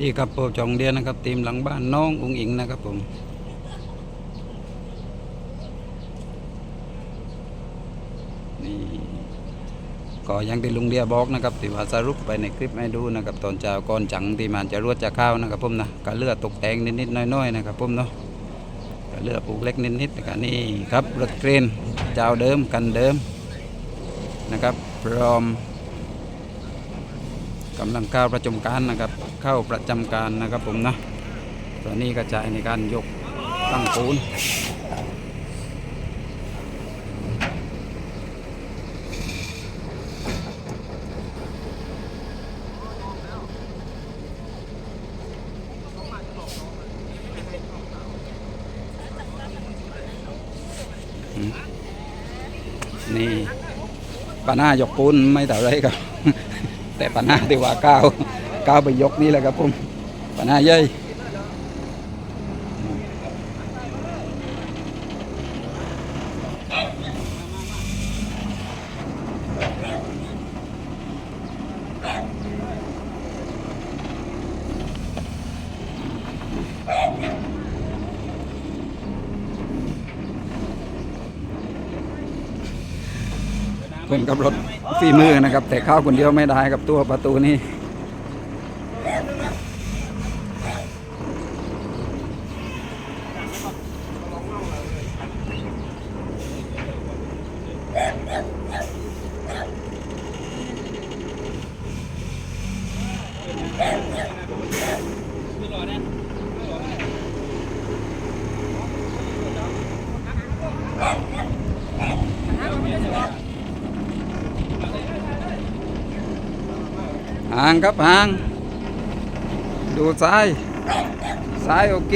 ดีครับผมจองเดียนนะครับทีมหลังบ้านน้องอุ้งอิงนะครับผมนี่ก็ยังที่ลุงเดียบอกนะครับที่ว่าสรุปไปในคลิปให้ดูนะครับตอนเช้าก่อนจังที่มันจะรวดจะเข้านะครับผมนะก็เลือดตกแต่งนิดๆน้อยๆนะครับผมเนาะก็เลือดปลูกเล็กนิดๆนะครับนี่ครับรถเครนเจ้าเดิมกันเดิมนะครับพร้อมกำลังก้าวประจำการนะครับ เข้าประจำการนะครับผมนะตอนนี้กระจายในการยกตั้งปูนนี่ปัญหายกปูนไม่เท่ไรครับ แต่ปัญหาที่ว่าก้าว ก้าวไปยกนี่แหละครับผมปัญหาใหญ่คนกับรถฝีมือนะครับ แต่ข้าวคนเดียวไม่ได้กับตัวประตูนี้ ห่างครับห่างดูซ้ายซ้ายโอเค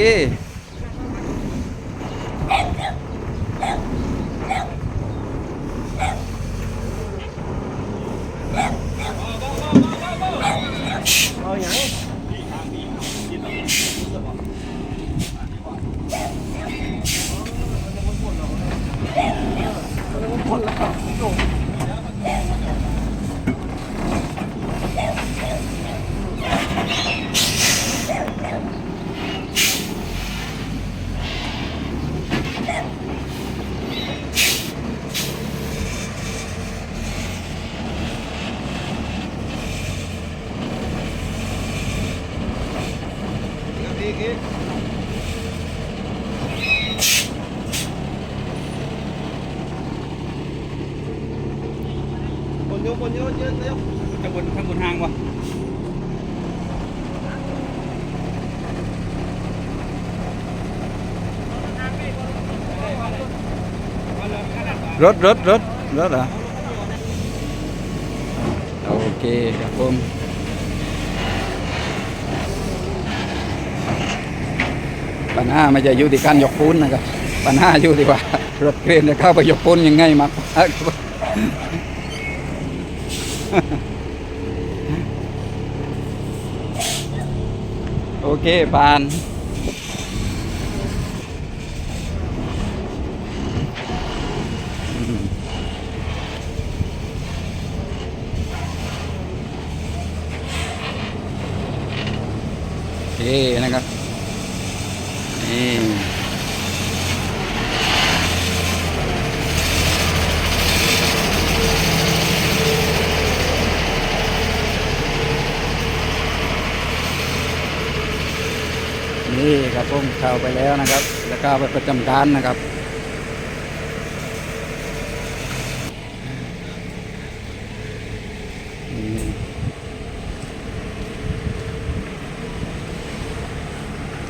คนเยอะคนเยอะเยอะเยอะข้างบนข้างบนห้างวะรถรถรถรถเหรอโอเคครับผมปัญหาไม่ใช่อยู่ที่การยกปูนนะครับปัญหาอยู่ที่ว่ารถเครนจะเข้าไปยกปูนยังไงมาก โอเคผ่าน โอเคนะครับนี่ นี่ครับผมเข้าไปแล้วนะครับ แล้วก็ไปประจำการนะครับ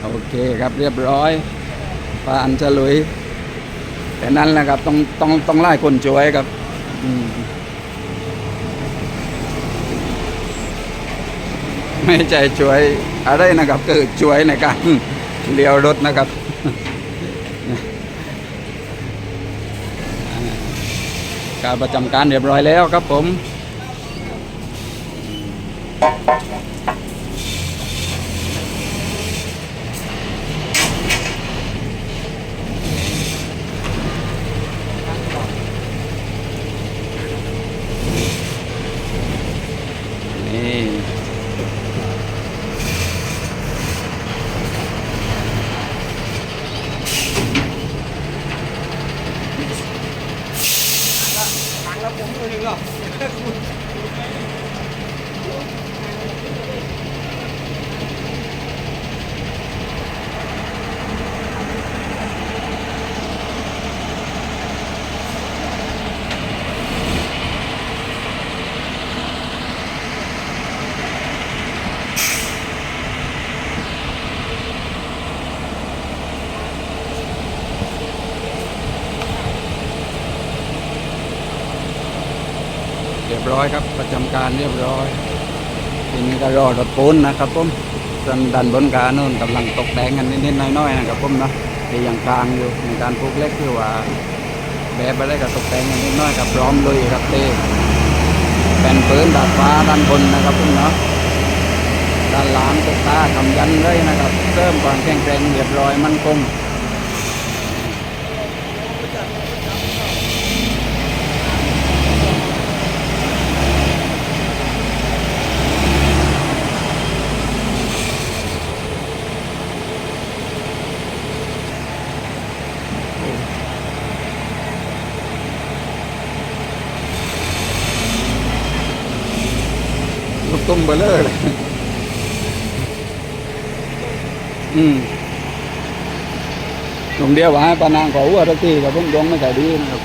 โอเคครับเรียบร้อยผ่านฉลุยแต่นั้นแหละครับต้องต้องต้องไล่คนช่วยครับ อืม ไม่ใจช่วยอะไรนะครับคือช่วยในการเลี้ยวรถนะครับการประจำการเรียบร้อยแล้วครับผม หลังแล้วผมตัวหนึ่งเหรอ เรียบร้อยครับ ประจำการเรียบร้อยทีนี้ก็รอรถปูนนะครับผมส่วนดันบนกาโน่นกำลังตกแต่งกันนิดๆน้อยๆนะครับผมนะที่ยังกลางอยู่ในการปลูกเล็กคือว่าแบบอะไรก็ตกแต่งกันนิดน้อยกับพร้อมลุยครับเต้เป็นปืนดาดฟ้าด้านบนนะครับผมเนาะด้านหลังตกตาทำยันเลยนะครับเริ่มก่อนแข็งแรงเรียบร้อยมั่นคง ตุ้มเบลเลอร์เลยอืมหนุ่มเดียวว่าให้ปานางขออ้วทักทีกับผมดวงไม่ใส่ดีนะครับ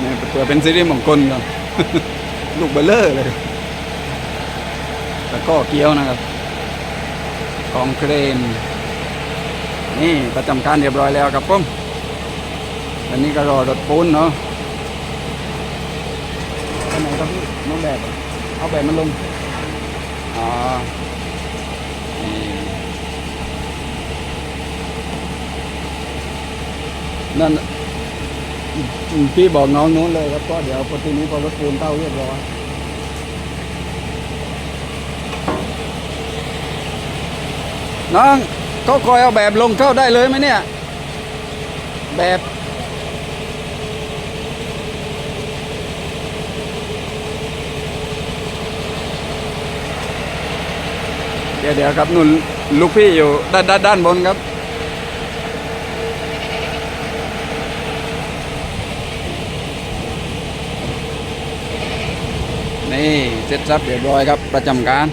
เนี่ยเพื่อเป็นสิริมงคลครับลูกเบลเลอร์เลยแล้วก็เกี้ยวนะครับกองเครน นี่ประจำการเรียบร้อยแล้วครับผมอันนี้ก็รอรถปูนเนาะไปไหนครับพี่น้องแบบอะ เอาแบบมันลง อ๋อนี่นั่นอืมพี่บอกน้องนู้นเลยครับก็เดี๋ยวพอทีนี้พอรถปูนเข้าเรียบร้อยน้องก็คอยเอาแบบลงเข้าได้เลยไหมเนี่ย แบบ ดี๋ยวเดี๋ยวครับนุ่นลูกพี่อยู่ด้านด้านด้านบนครับ นี่เสร็จสับเรียบร้อยครับประจำการ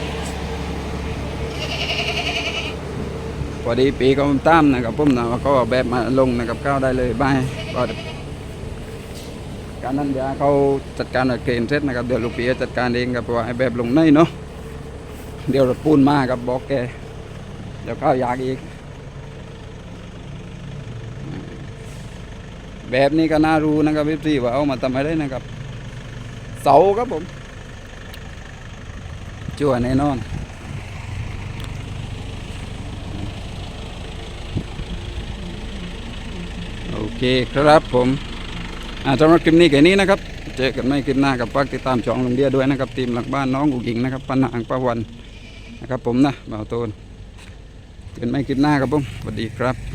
พอดีปีก็ตามนะครับผมนะก็แบบมาลงนะครับก้าวได้เลยบายก็การนั้นเดี๋ยวเขาจัดการเกรนเสร็จนะครับเดี๋ยวลูกพี่จะจัดการเองครับเพราะว่าไอ้แบบลงในเนาะ เดี๋ยวรถปูนมาครับบอกแก เดี๋ยวข้าวยากอีก แบบนี้ก็น่ารู้นะครับพี่พี่ว่าเอามาทำอะไรนะครับ เสาครับผม จั่วแน่นอนโอเคครับผมอ่าสำหรับคลิปนี้แค่นี้นะครับ เจอกันไม่คลิปหน้ากับฝากติดตามช่องลุงเดียด้วยนะครับ ทีมหลังบ้านน้องอุ๋ยิงนะครับปานางประวัน ครับผมนะบ่าวโตนเกินไม่คลิปหน้าครับผมสวัสดีครับ